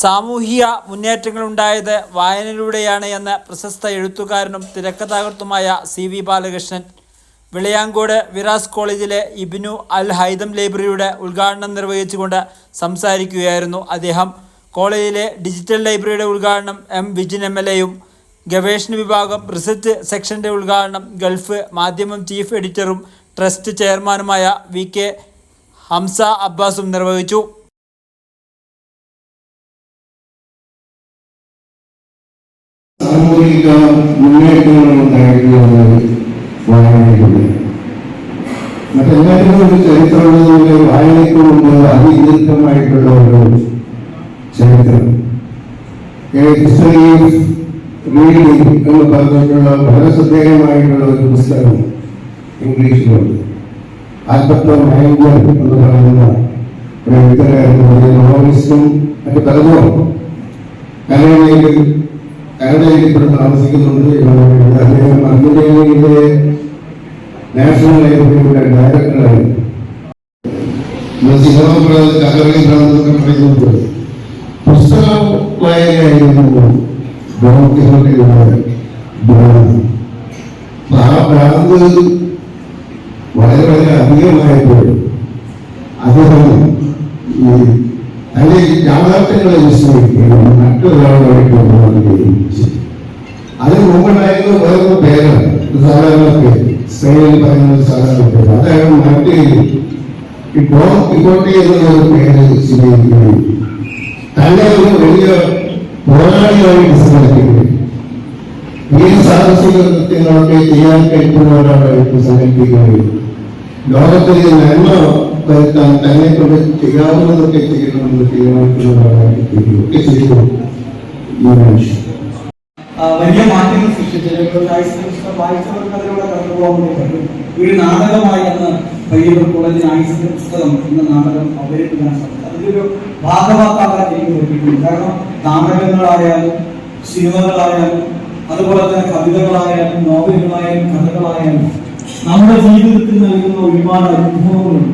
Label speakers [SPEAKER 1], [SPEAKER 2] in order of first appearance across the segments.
[SPEAKER 1] സാമൂഹിക മുന്നേറ്റങ്ങൾ മുന്നേറ്റങ്ങളുണ്ടായത് വായനയിലൂടെയാണ് എന്ന് പ്രശസ്ത എഴുത്തുകാരനും തിരക്കഥാകൃത്തുമായ സി വി ബാലകൃഷ്ണൻ. വിളയാങ്കോട് വിറാസ് കോളേജിലെ ഇബിനു അൽ ഹൈദം ലൈബ്രറിയുടെ ഉദ്ഘാടനം നിർവഹിച്ചുകൊണ്ട് സംസാരിക്കുകയായിരുന്നു അദ്ദേഹം. കോളേജിലെ ഡിജിറ്റൽ ലൈബ്രറിയുടെ ഉദ്ഘാടനം എം വിജിൻ എം എൽ എയും ഗവേഷണ വിഭാഗം റിസർച്ച് സെക്ഷന്റെ ഉദ്ഘാടനം ഗൾഫ് മാധ്യമം ചീഫ് എഡിറ്ററും ട്രസ്റ്റ് ചെയർമാനുമായ വി കെ ഹംസ അബ്ബാസും നിർവഹിച്ചു.
[SPEAKER 2] സാമൂഹിക മുന്നേറ്റങ്ങൾ ഉണ്ടായിട്ടുള്ളത് വായനയിലൂടെ മറ്റെല്ലാത്തിനും ഒരു ചരിത്രമുള്ളതുപോലെ വായനയ്ക്കുമുണ്ട് അതിദീർഘമായിട്ടുള്ള ഒരു ചരിത്രം. ഹിസ്റ്ററി റീഡിംഗ് എന്ന് പറഞ്ഞിട്ടുള്ള വളരെ ശ്രദ്ധേയമായിട്ടുള്ള ഒരു പുസ്തകം ഇംഗ്ലീഷിലുണ്ട്. ആൽബർട്ടോ മാംഗർ എന്ന് പറയുന്ന ഒരു എഴുത്തുകാരനും ഒരു നോവലിസ്റ്റും മറ്റു പലതും. കനഡയിൽ കനഡയിൽ ഇപ്പോൾ താമസിക്കുന്നുണ്ട്. അദ്ദേഹം അർജന്റീനയിലെ നാഷണൽ ലൈബ്രറിയുടെ ഡയറക്ടറായിരുന്നു വളരെ അദ്ദേഹം ഈ തന്റെ യാഥാർത്ഥ്യങ്ങളെ അതിന് മുമ്പുണ്ടായിരുന്ന വേറൊരു പേരാണ് സാധാരണ പേര് സ്പെയിനിൽ സാധാരണ പേര് അതായത് മറ്റേ ഡോൺ എന്നുള്ള ഒരു പേര് സ്വീകരിക്കുകയും തന്നെ ഒരു വലിയ പോരാളിയായി വിസ്മരിക്കുകയും ഈ സാഹസിക കൃത്യങ്ങളൊക്കെ ചെയ്യാൻ കഴിക്കുന്ന ഒരാളായിട്ട് സങ്കല്പിക്കുകയും ലോകത്തിൽ നന്മ വരുത്താൻ തന്നെ കൊണ്ട് ചെയ്യാവുന്നതൊക്കെ ചെയ്യണമെന്ന് തീരുമാനിക്കുന്ന ഒരാളായിട്ട് തീരുകയൊക്കെ ചെയ്തു ഈ മനുഷ്യൻ
[SPEAKER 3] ആ, വലിയ മാറ്റങ്ങൾ സൃഷ്ടിച്ചത് നാടകമായി അന്ന് പയ്യപ്പൻ കോളേജിന് ആയുസിന്റെ പുസ്തകം എന്ന നാടകം അവതരിപ്പിക്കാൻ അതിലൊരു ഭാഗമാക്കാക്കാൻ എനിക്ക് പറ്റിയിട്ടുണ്ട്. കാരണം നാടകങ്ങളായാലും സിനിമകളായാലും അതുപോലെ തന്നെ കവിതകളായാലും നോവലുകളായാലും കഥകളായാലും നമ്മുടെ ജീവിതത്തിൽ നൽകുന്ന ഒരുപാട് അനുഭവങ്ങളുണ്ട്.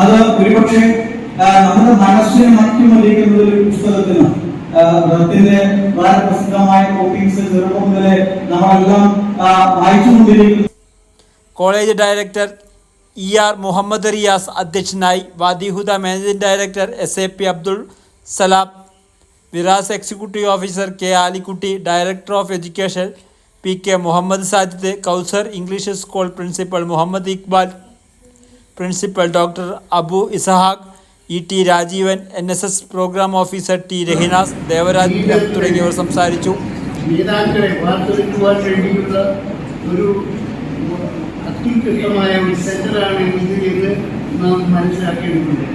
[SPEAKER 3] അത് ഒരുപക്ഷെ നമ്മുടെ മനസ്സിനെ മറ്റുമറിയിക്കുന്നത് ഒരു പുസ്തകത്തിന് ബ്രത്തിന്റെ വളരെ പ്രസിദ്ധമായ കോപ്പിങ്സ് ചെറുപ്പം മുതലേ നമ്മളെല്ലാം ആ, വായിച്ചുകൊണ്ടിരിക്കുന്ന
[SPEAKER 1] college director E R Muhammad Riyas അധ്യക്ഷനായി Wadihuda managing director S A P Abdul Salam Viras executive officer K Alikutty director of education P K Muhammad Sajid Kausar English school principal Muhammad Iqbal principal doctor Abu Isahaq E T Rajeevan N S S programme officer T Rahinas Devaraj തുടങ്ങിയവർ സംസാരിച്ചു.
[SPEAKER 4] നേതാക്കളെ വാർത്തെടുക്കുവാൻ വേണ്ടിയുള്ള ഒരു അത്യുത്കൃഷ്ടമായ ഒരു സെന്ററാണ് ഇത് എന്ന് നാം മനസ്സിലാക്കേണ്ടതുണ്ട്.